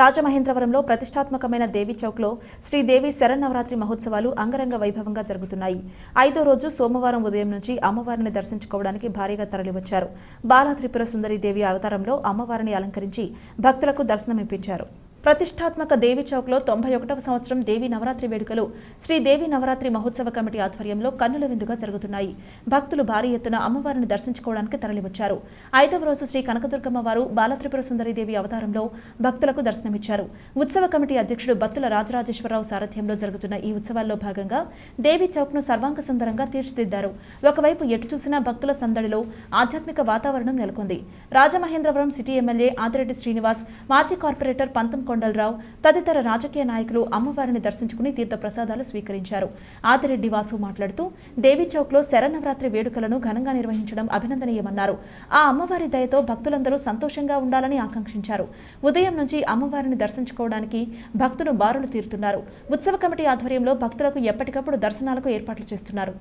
రాజమహేంద్రవరంలో ప్రతిష్టాత్మకమైన దేవి చౌక్లో శ్రీదేవి శరన్నవరాత్రి మహోత్సవాలు అంగరంగ వైభవంగా జరుగుతున్నాయి. ఐదో రోజు సోమవారం ఉదయం నుంచి అమ్మవారిని దర్శించుకోవడానికి భారీగా తరలివచ్చారు. బాలత్రిపుర సుందరి దేవి అవతారంలో అమ్మవారిని అలంకరించి భక్తులకు దర్శనమిప్పించారు. ప్రతిష్టాత్మక దేవి చౌక్లో తొంభై ఒకటవ సంవత్సరం దేవి నవరాత్రి వేడుకలు. శ్రీ దేవి నవరాత్రి మహోత్సవ కమిటీ ఆధ్వర్యంలో కన్నుల విందుగా జరుగుతున్నాయి. భక్తులు భారీ ఎత్తున అమ్మవారిని దర్శించుకోవడానికి తరలివచ్చారు. ఐదవ రోజు శ్రీ కనకదుర్గమ్మ వారు బాలత్రిపుర సుందరీదేవి అవతారంలో భక్తులకు దర్శనమిచ్చారు. ఉత్సవ కమిటీ అధ్యక్షుడు బత్తుల రాజరాజేశ్వరరావు సారథ్యంలో జరుగుతున్న ఈ ఉత్సవాల్లో భాగంగా దేవి చౌక్ను సర్వాంగ సుందరంగా తీర్చిదిద్దారు. ఒకవైపు ఎటు చూసినా భక్తుల సందడిలో ఆధ్యాత్మిక వాతావరణం నెలకొంది. రాజమహేంద్రవరం సిటీ ఎమ్మెల్యే ఆదిరెడ్డి శ్రీనివాస్ మాజీ కార్పొరేటర్ పంతం కొండలరావు తదితర రాజకీయ నాయకులు అమ్మవారిని దర్శించుకుని తీర్థ ప్రసాదాలు స్వీకరించారు. ఆదిరెడ్డి వాసు మాట్లాడుతూ దేవి చౌక్లో శరన్నవరాత్రి వేడుకలను ఘనంగా నిర్వహించడం అభినందనీయమన్నారు. ఆ అమ్మవారి దయతో భక్తులందరూ సంతోషంగా ఉండాలని ఆకాంక్షించారు. ఉదయం నుంచి అమ్మవారిని దర్శించుకోవడానికి భక్తులు బారులు తీరుతున్నారు. ఉత్సవ కమిటీ ఆధ్వర్యంలో భక్తులకు ఎప్పటికప్పుడు దర్శనాలకు ఏర్పాట్లు చేస్తున్నారు.